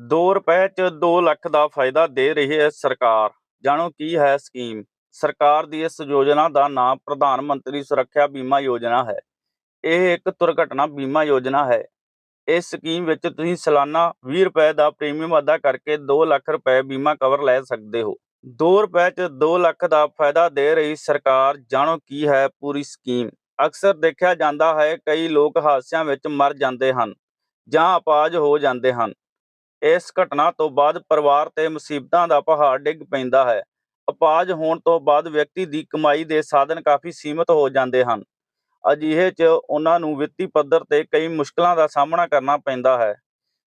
2 ਰੁਪਏ ਚ 2 ਲੱਖ ਦਾ ਫਾਇਦਾ ਦੇ ਰਹੀ ਹੈ ਸਰਕਾਰ। ਜਾਣੋ ਕੀ ਹੈ ਸਕੀਮ? ਸਰਕਾਰ ਦੀ ਇਸ ਯੋਜਨਾ ਦਾ ਨਾਮ ਪ੍ਰਧਾਨ ਮੰਤਰੀ ਸੁਰੱਖਿਆ ਬੀਮਾ ਯੋਜਨਾ ਹੈ। ਇਹ ਇੱਕ ਦੁਰਘਟਨਾ ਬੀਮਾ ਯੋਜਨਾ ਹੈ। ਇਸ ਸਕੀਮ ਵਿੱਚ ਤੁਸੀਂ ਸਾਲਾਨਾ 20 ਰੁਪਏ ਦਾ ਪ੍ਰੀਮੀਅਮ ਅਦਾ ਕਰਕੇ 2 ਲੱਖ ਰੁਪਏ ਬੀਮਾ ਕਵਰ ਲੈ ਸਕਦੇ ਹੋ। 2 ਰੁਪਏ ਚ 2 ਲੱਖ ਦਾ ਫਾਇਦਾ ਦੇ ਰਹੀ ਸਰਕਾਰ, ਜਾਣੋ ਕੀ ਹੈ ਪੂਰੀ ਸਕੀਮ? ਅਕਸਰ ਦੇਖਿਆ ਜਾਂਦਾ ਹੈ ਕਈ ਲੋਕ ਹਾਦਸਿਆਂ ਵਿੱਚ ਮਰ ਜਾਂਦੇ ਹਨ ਜਾਂ ਅਪਾਹਜ ਹੋ ਜਾਂਦੇ ਹਨ। ਇਸ ਘਟਨਾ ਤੋਂ ਬਾਅਦ ਪਰਿਵਾਰ ਤੇ ਮੁਸੀਬਤਾਂ ਦਾ ਪਹਾੜ ਡਿੱਗ ਪੈਂਦਾ ਹੈ। ਅਪਾਜ ਹੋਣ ਤੋਂ ਬਾਅਦ ਵਿਅਕਤੀ ਦੀ ਕਮਾਈ ਦੇ ਸਾਧਨ ਕਾਫੀ ਸੀਮਤ ਹੋ ਜਾਂਦੇ ਹਨ। ਅਜਿਹੇ 'ਚ ਉਹਨਾਂ ਨੂੰ ਵਿੱਤੀ ਪੱਧਰ ਤੇ ਕਈ ਮੁਸ਼ਕਲਾਂ ਦਾ ਸਾਹਮਣਾ ਕਰਨਾ ਪੈਂਦਾ ਹੈ।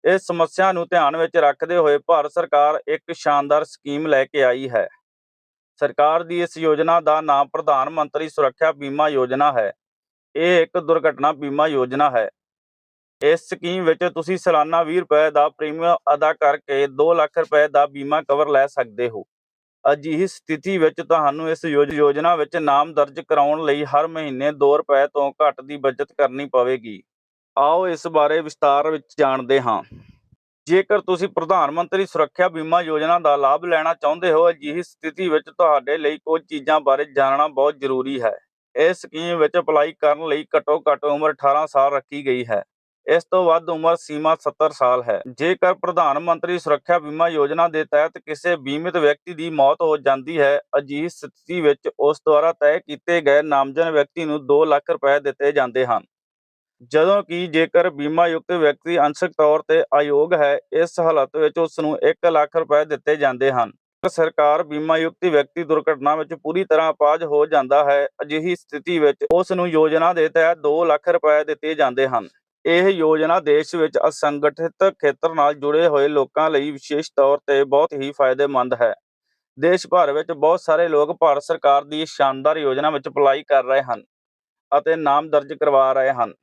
ਇਸ ਸਮੱਸਿਆ ਨੂੰ ਧਿਆਨ ਵਿੱਚ ਰੱਖਦੇ ਹੋਏ ਭਾਰਤ ਸਰਕਾਰ ਇੱਕ ਸ਼ਾਨਦਾਰ ਸਕੀਮ ਲੈ ਕੇ ਆਈ ਹੈ। ਸਰਕਾਰ ਦੀ ਇਸ ਯੋਜਨਾ ਦਾ ਨਾਮ ਪ੍ਰਧਾਨ ਮੰਤਰੀ ਸੁਰੱਖਿਆ ਬੀਮਾ ਯੋਜਨਾ ਹੈ। ਇਹ ਇੱਕ ਦੁਰਘਟਨਾ ਬੀਮਾ ਯੋਜਨਾ ਹੈ। ਇਸ ਸਕੀਮ ਵਿੱਚ ਤੁਸੀਂ ਸਾਲਾਨਾ 20 ਰੁਪਏ ਦਾ ਪ੍ਰੀਮੀਅਮ ਅਦਾ ਕਰਕੇ 2 ਲੱਖ ਰੁਪਏ ਦਾ ਬੀਮਾ ਕਵਰ ਲੈ ਸਕਦੇ ਹੋ। ਅਜਿਹੀ ਸਥਿਤੀ ਵਿੱਚ ਤੁਹਾਨੂੰ ਇਸ ਯੋਜ- ਯੋਜਨਾ ਵਿੱਚ ਨਾਮ ਦਰਜ ਕਰਾਉਣ ਲਈ ਹਰ ਮਹੀਨੇ 2 ਰੁਪਏ ਤੋਂ ਘੱਟ ਦੀ ਬਚਤ ਕਰਨੀ ਪਵੇਗੀ। ਆਓ ਇਸ ਬਾਰੇ ਵਿਸਤਾਰ ਵਿੱਚ ਜਾਣਦੇ ਹਾਂ। ਜੇਕਰ ਤੁਸੀਂ ਪ੍ਰਧਾਨ ਮੰਤਰੀ ਸੁਰੱਖਿਆ ਬੀਮਾ ਯੋਜਨਾ ਦਾ ਲਾਭ ਲੈਣਾ ਚਾਹੁੰਦੇ ਹੋ, ਅਜਿਹੀ ਸਥਿਤੀ ਵਿੱਚ ਤੁਹਾਡੇ ਲਈ ਕੁਝ ਚੀਜ਼ਾਂ ਬਾਰੇ ਜਾਣਨਾ ਬਹੁਤ ਜ਼ਰੂਰੀ ਹੈ। ਇਸ ਸਕੀਮ ਵਿੱਚ ਅਪਲਾਈ ਕਰਨ ਲਈ ਘੱਟੋ ਘੱਟ ਉਮਰ 18 ਸਾਲ ਰੱਖੀ ਗਈ ਹੈ। ਇਸ ਤੋਂ ਵੱਧ ਉਮਰ ਸੀਮਾ 70 ਸਾਲ ਹੈ। ਜੇਕਰ ਪ੍ਰਧਾਨ ਮੰਤਰੀ ਸੁਰੱਖਿਆ ਬੀਮਾ ਯੋਜਨਾ ਦੇ ਤਹਿਤ ਕਿਸੇ ਬੀਮਿਤ ਵਿਅਕਤੀ ਦੀ ਮੌਤ ਹੋ ਜਾਂਦੀ ਹੈ ਅਜਿਹੀ ਸਥਿਤੀ ਵਿੱਚ ਉਸ ਦੁਆਰਾ ਤੈਅ ਕੀਤੇ ਗਏ ਨਾਮਜ਼ਦ ਵਿਅਕਤੀ ਨੂੰ 2 ਲੱਖ ਰੁਪਏ ਦਿੱਤੇ ਜਾਂਦੇ ਹਨ। ਜਦੋਂ ਕਿ ਜੇਕਰ ਬੀਮਾ ਯੁਕਤ ਵਿਅਕਤੀ ਅੰਸ਼ਕ ਤੌਰ ਤੇ ਅਯੋਗ ਹੈ, ਇਸ ਹਾਲਤ ਵਿੱਚ ਉਸ ਨੂੰ 1 ਲੱਖ ਰੁਪਏ ਦਿੱਤੇ ਜਾਂਦੇ ਹਨ। ਸਰਕਾਰ ਬੀਮਾ ਯੁਕਤ ਵਿਅਕਤੀ ਦੁਰਘਟਨਾ ਵਿੱਚ ਪੂਰੀ ਤਰ੍ਹਾਂ ਅਪਾਜ ਹੋ ਜਾਂਦਾ ਹੈ, ਅਜਿਹੀ ਸਥਿਤੀ ਵਿੱਚ ਉਸ ਨੂੰ ਯੋਜਨਾ ਦੇ ਤਹਿਤ 2 ਲੱਖ ਰੁਪਏ ਦਿੱਤੇ ਜਾਂਦੇ ਹਨ। ਇਹ ਯੋਜਨਾ ਦੇਸ਼ ਵਿੱਚ ਅਸੰਗਠਿਤ ਖੇਤਰ ਨਾਲ ਜੁੜੇ ਹੋਏ ਲੋਕਾਂ ਲਈ ਵਿਸ਼ੇਸ਼ ਤੌਰ ਤੇ ਬਹੁਤ ਹੀ ਫਾਇਦੇਮੰਦ ਹੈ। ਦੇਸ਼ ਭਰ ਵਿੱਚ ਬਹੁਤ ਸਾਰੇ ਲੋਕ ਭਾਰਤ ਸਰਕਾਰ ਦੀ ਇਸ ਸ਼ਾਨਦਾਰ ਯੋਜਨਾ ਵਿੱਚ ਅਪਲਾਈ ਕਰ ਰਹੇ ਹਨ ਅਤੇ ਨਾਮ ਦਰਜ ਕਰਵਾ ਰਹੇ ਹਨ।